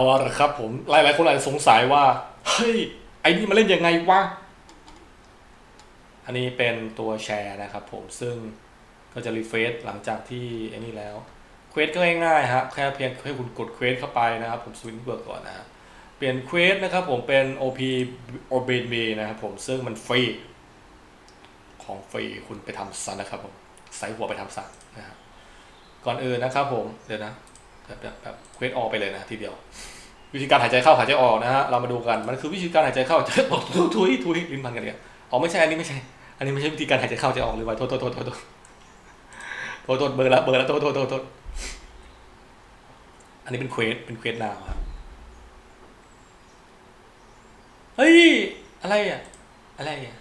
เอาละครับผมหลายๆคนอาจจะสงสัยว่า เฮ้ย ไอ้นี่มาเล่นยังไงวะ อันนี้เป็นตัวแชร์นะครับผมซึ่งก็จะรีเฟรชหลังจากที่ไอ้นี่แล้วเควสก็ง่ายๆฮะแค่เพียงให้คุณกดเควสเข้าไปนะครับผมสวิตช์เบิร์กก่อนนะฮะเปลี่ยนเควสนะครับผมเป็น OP o b n b นะครับผมซึ่งมันฟรีของฟรีคุณไปทำซะนะครับผมใส่หัวไปทำซะนะครับก่อนอื่นนะครับผมเดี๋ยวนะ แบบแบบเควสออกไปเลยนะทีเดียว วิธีการหายใจเข้าหายใจออกนะฮะเรามาดูกันมันคือวิธีการหายใจเข้าหายใจออกทุยทุยลิ้นพันกันเนี่ยอ๋อไม่ใช่อันนี้ไม่ใช่ อันนี้ไม่ใช่วิธีการหายใจเข้าหายใจออกหรือว่าโทษโทษโทษโทษโทษโทษเบอร์ละเบอร์ละโทษโทษโทษโทษอันนี้เป็นเควสเป็นเควสนาวครับเฮ้ยอะไรอะอะไรอะ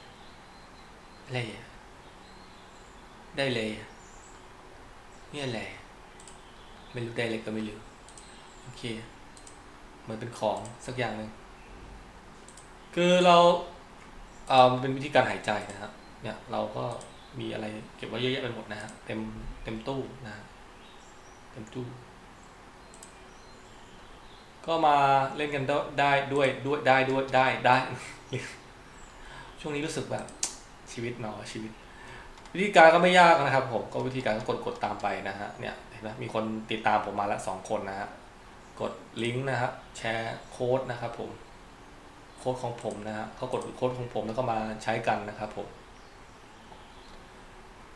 อะไรอะได้เลยอะนี่อะไรอะ ไม่รู้ได้เลยก็ไม่รู้ โอเค เหมือนเป็นของสักอย่างหนึ่งคือเราเอ่าเป็นวิธีการหายใจนะฮะเนี่ยเราก็มีอะไรเก็บไว้เยอะแยะไปหมดนะฮะเต็มเต็มตู้นะฮะเต็มตู้ ก็มาเล่นกันได้ด้วยด้วยได้ด้วยได้ได้ ช่วงนี้รู้สึกแบบชีวิตเนาะชีวิต วิธีการก็ไม่ยากนะครับผมก็วิธีการก็กดกดตามไปนะฮะเนี่ย นไหมมีคนติดตามผมมาแล้วสองคนนะฮะกดลิงก์นะครับแชร์โค้ดนะครับผมโค้ดของผมนะฮะเขากดโค้ดของผมแล้วก็มาใช้กันนะครับผม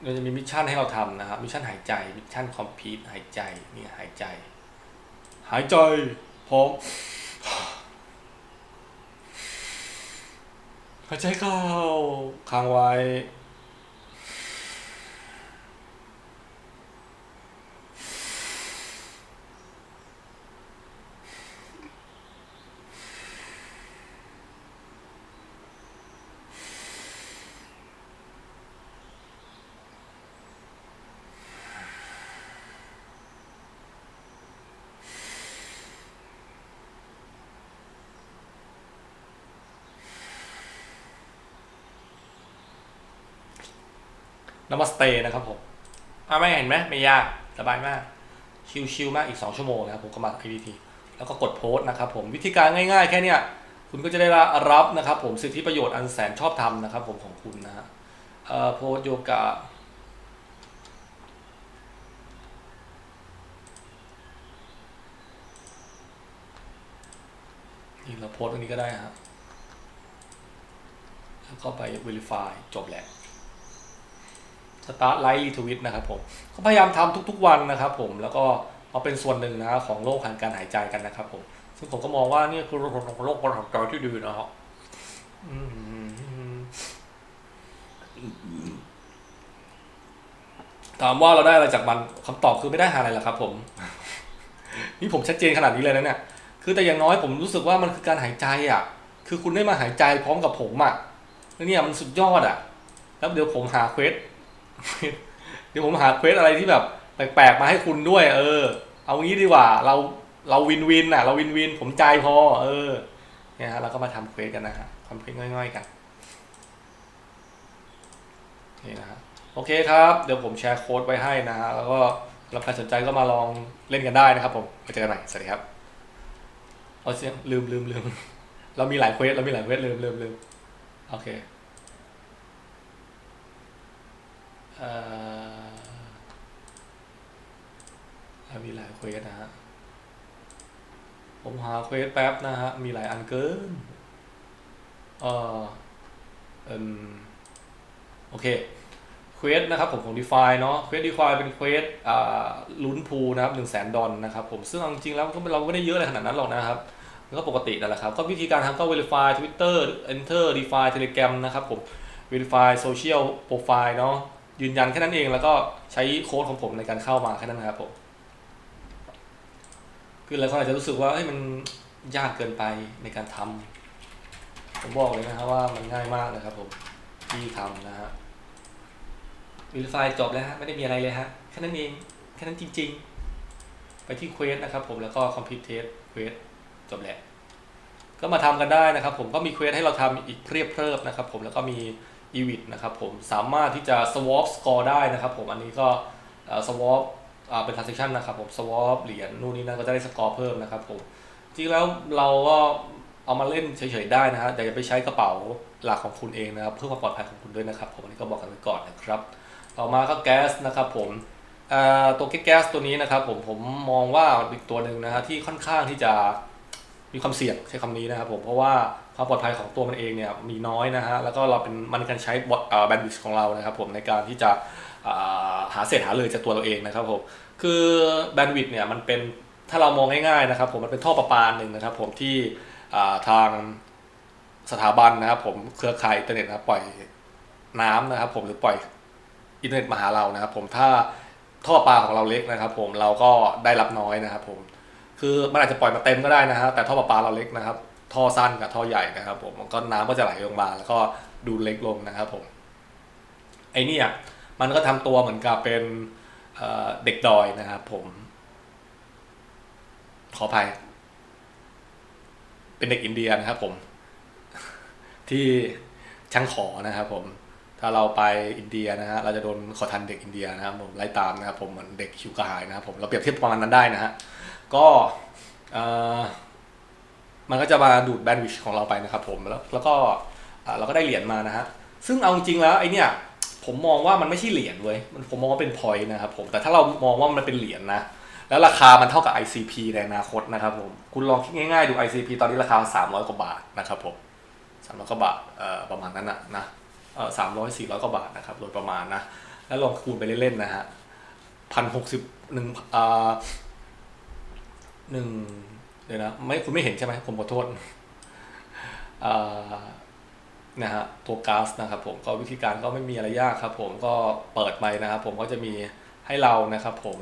เราจะมีมิชชั่นให้เราทำนะครับมิชชั่นหายใจมิชชั่นคอมพิวหายใจนี่หายใจ หายใจพร้อมหายใจเข้าค้างไว้ นมัสเตนะครับผมอ่าไม่เห็นไหมไม่ยากสบายมาก ชิลๆมากอีก 2 ชั่วโมงนะครับผมก็มา IVT แล้วก็กดโพสต์นะครับผมวิธีการง่ายๆ แค่เนี้ยคุณก็จะได้รับนะครับผมสิทธิประโยชน์อันแสนชอบธรรมนะครับผมของคุณนะฮะโพสต์โยกะนี่เราโพสต์ตรงนี้ก็ได้ฮะแล้วก็ไป Verify จบแหละ สตาร์ทไลท์รีทวิตนะครับผมก็พยายามทำทุกๆวันนะครับผมแล้วก็มาเป็นส่วนหนึ่งนะของโลกแห่งการหายใจกันนะครับผม ซึ่งผมก็มองว่านี่คือโลกของโลกการหายใจที่ดีนะครับถามว่าเราได้อะไรจากมันคำตอบคือไม่ได้หาอะไรหรอกครับ ผม นี่ผมชัดเจนขนาดนี้เลยนะเนี่ย คือแต่อย่างน้อยผมรู้สึกว่ามันคือการหายใจอะ คือคุณได้มาหายใจพร้อมกับผมอะแล้วเนี่ยมันสุดยอดอะ แล้วเดี๋ยวผมหาเควส เดี๋ยวผมหาเควสอะไรที่แบบแปลกๆมาให้คุณด้วย เออ เอางี้ดีกว่า เราเราวินวินอะ เราวินวิน ผมใจพอ เออเนี่ยฮะเราก็มาทำเควสกันนะฮะทำเควสง่อยๆกันนี่นะฮะโอเคครับ เดี๋ยวผมแชร์โค้ดไว้ให้นะฮะแล้วก็สำหรับใครสนใจก็มาลองเล่นกันได้นะครับผมไปเจอกันใหม่สวัสดีครับเอาเสียงลืมลืมลืมเรามีหลายเควสเรามีหลายเควสลืมลืมลืมโอเค เอ่อ มีหลายเควสนะฮะ ผมหาเควสแป๊บนะฮะ มีหลายอันเกิน เอ่อเอิ่มโอเค เควสนะครับผมของ DeFi เนาะ เควส DeFi เป็นเควสอ่าลุ้นพูนะครับหนึ่งแสนดอลนะครับผม ซึ่งจริงๆแล้วก็เราไม่ได้เยอะอะไรขนาดนั้นหรอกนะครับก็ปกตินั่นแหละครับ ก็วิธีการทำก็ Verify Twitter Enter DeFi Telegram นะครับผม Verify Social Profile เนาะ ยืนยันแค่นั้นเองแล้วก็ใช้โค้ดของผมในการเข้ามาแค่นั้นนะครับผมคือหลายคนอาจจะรู้สึกว่าเอ้ยมันยากเกินไปในการทำผมบอกเลยนะครับว่ามันง่ายมากนะครับผมที่ทำนะฮะ Verify จบแล้วฮะไม่ได้มีอะไรเลยฮะแค่นั้นเองแค่นั้นจริง ๆ ไปที่เควสนะครับผมแล้วก็ Complete Test เควสจบแล้วก็มาทำกันได้นะครับ ผมก็มีเควสให้เราทำอีกเพียบเพิบนะครับ ผมแล้วก็มี e v i t นะครับผมสามารถที่จะ swap score ได้นะครับผมอันนี้ก็ swap เป็น transaction นะครับผม swap เหรียญนู่นนี่นั่นก็จะได้สกอร์เพิ่มนะครับผมจริงแล้วเราก็เอามาเล่นเฉยๆได้นะฮะแต่อย่าไปใช้กระเป๋าหลักของคุณเองนะครับเพื่อความปลอดภัยของคุณด้วยนะครับ ผมอันนี้ก็บอกกันไว้ก่อนนะครับ ต่อมาก็แก๊สนะครับผมตัวแก๊สตัวนี้นะครับผมผมมองว่าอีกตัวหนึ่งนะฮะที่ค่อนข้างที่จะ มีความเสี่ยงใช้คำนี้นะครับผมเพราะว่าความปลอดภัยของตัวมันเองเนี่ยมีน้อยนะฮะแล้วก็เราเป็นมันการใช้แบนด์วิดของเรานะครับผมในการที่จะหาเศษหาเลยจากตัวเราเองนะครับผมคือแบนด์วิดเนี่ยมันเป็นถ้าเรามองง่ายๆนะครับผมมันเป็นท่อประปาหนึ่งนะครับผมที่ทางสถาบันนะครับผมเครือข่ายอินเทอร์เน็ตนะปล่อยน้ำนะครับผมหรือปล่อยอินเทอร์เน็ตมาหาเรานะครับผมถ้าท่อปลาของเราเล็กนะครับผมเราก็ได้รับน้อยนะครับผม คือมันอาจจะปล่อยมาเต็มก็ได้นะฮะแต่ท่อปลาปาเราเล็กนะครับ ท่อสั้นกับท่อใหญ่นะครับ ผมมันก็น้ำก็จะไหลลงมาแล้วก็ดูเล็กลงนะครับผมไอ้เนี่ยมันก็ทำตัวเหมือนกับเป็นเเด็กดอยนะครับ ผมขออภัย เป็นเด็กอินเดียนะครับ ผม ที่ช่างขอนะครับ ผม ถ้าเราไปอินเดียนะฮะเราจะโดนขอทันเด็กอินเดียนะครับ ผมไล่ตามนะครับ ผมเหมือนเด็กคิวกระหายนะครับ ผมเราเปรียบเทียบประมาณนั้นได้นะฮะ ก็มันก็จะมาดูดแบนด์วิชของเราไปนะครับผมแล้วแล้วก็เราก็ได้เหรียญมานะฮะซึ่งเอาจริงๆแล้วไอเนี่ยผมมองว่ามันไม่ใช่เหรียญเว้ยมันผมมองว่าเป็นพอยต์นะครับผมแต่ถ้าเรามองว่ามันเป็นเหรียญนะแล้วราคามันเท่ากับ ICP ในอนาคตนะครับผมคุณลองคิดง่ายๆดู ICP ตอนนี้ราคา 300 กว่าบาทนะครับผม300 กว่าบาทประมาณนั้นนะนะเออสามร้อยสี่ร้อยกว่าบาทนะครับโดยประมาณนะแล้วลองคูณไปเล่นๆนะฮะพันหกสิบหนึ่งอ่า หนึ่งเดี๋ยวนะไม่คุณไม่เห็นใช่ไหมผมขอโทษนะฮะตัวก๊าซนะครับผมก็วิธีการก็ไม่มีอะไรยากครับผมก็เปิดไปนะครับผมก็จะมีให้เรานะครับผม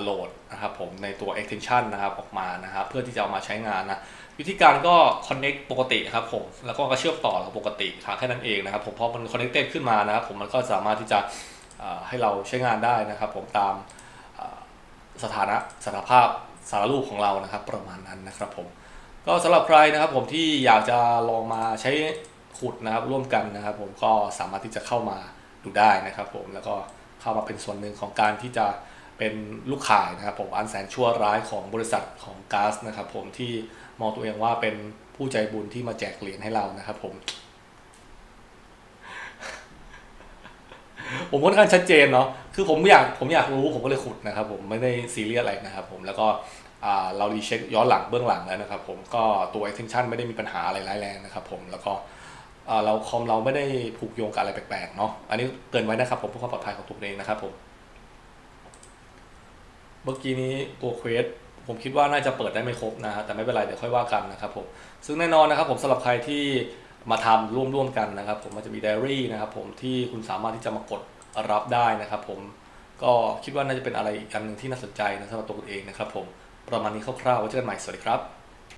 โหลดนะครับผมในตัว extension นะครับออกมานะครับเพื่อที่จะเอามาใช้งานนะวิธีการก็ connect ปกติครับผมแล้วก็เชื่อมต่อปกติครับแค่นั้นเองนะครับผมพอมัน connected ขึ้นมานะครับผมมันก็สามารถที่จะให้เราใช้งานได้นะครับผมตามสถานะสถานภาพ สารรูปของเรานะครับ ประมาณนั้นนะครับผมก็สำหรับใครนะครับผมที่อยากจะลองมาใช้ขุดนะครับร่วมกันนะครับ ผมก็สามารถที่จะเข้ามาดูได้นะครับ ผมแล้วก็เข้ามาเป็นส่วนหนึ่งของการที่จะเป็นลูกข่ายนะครับ ผมอันแสนชั่วร้ายของบริษัทของก๊าซนะครับ ผมที่มองตัวเองว่าเป็นผู้ใจบุญที่มาแจกเหรียญให้เรานะครับ ผม ผมค่อนข้างชัดเจนเนาะ คือผมอยากผมอยากรู้ผมก็เลยขุดนะครับผมไม่ได้ซีเรียสอะไรนะครับผมแล้วก็อ่าเรารีเช็คย้อนหลังเบื้องหลังแล้วนะครับผมก็ตัว extension ไม่ได้มีปัญหาอะไรร้ายแรงนะครับผมแล้วก็อ่าเราคอมเราไม่ได้ผูกโยงกับอะไรแปลกๆเนาะอันนี้เตือนไว้นะครับผมเพื่อความปลอดภัยของตัวเองนะครับผมเมื่อกี้นี้ตัวเควสผมคิดว่าน่าจะเปิดได้ไม่ครบนะฮะแต่ไม่เป็นไรเดี๋ยวค่อยว่ากันนะครับผมซึ่งแน่นอนนะครับผมสำหรับใครที่มาทำร่วมๆกันนะครับผมมันจะมีไดอารี่นะครับผมที่คุณสามารถที่จะมากด รับได้นะครับผมก็คิดว่าน่าจะเป็นอะไรอีกอันหนึ่งที่น่าสนใจนะสำหรับตัวคุณเองนะครับผมประมาณนี้คร่าวๆไว้เจอกันใหม่สวัสดีครับ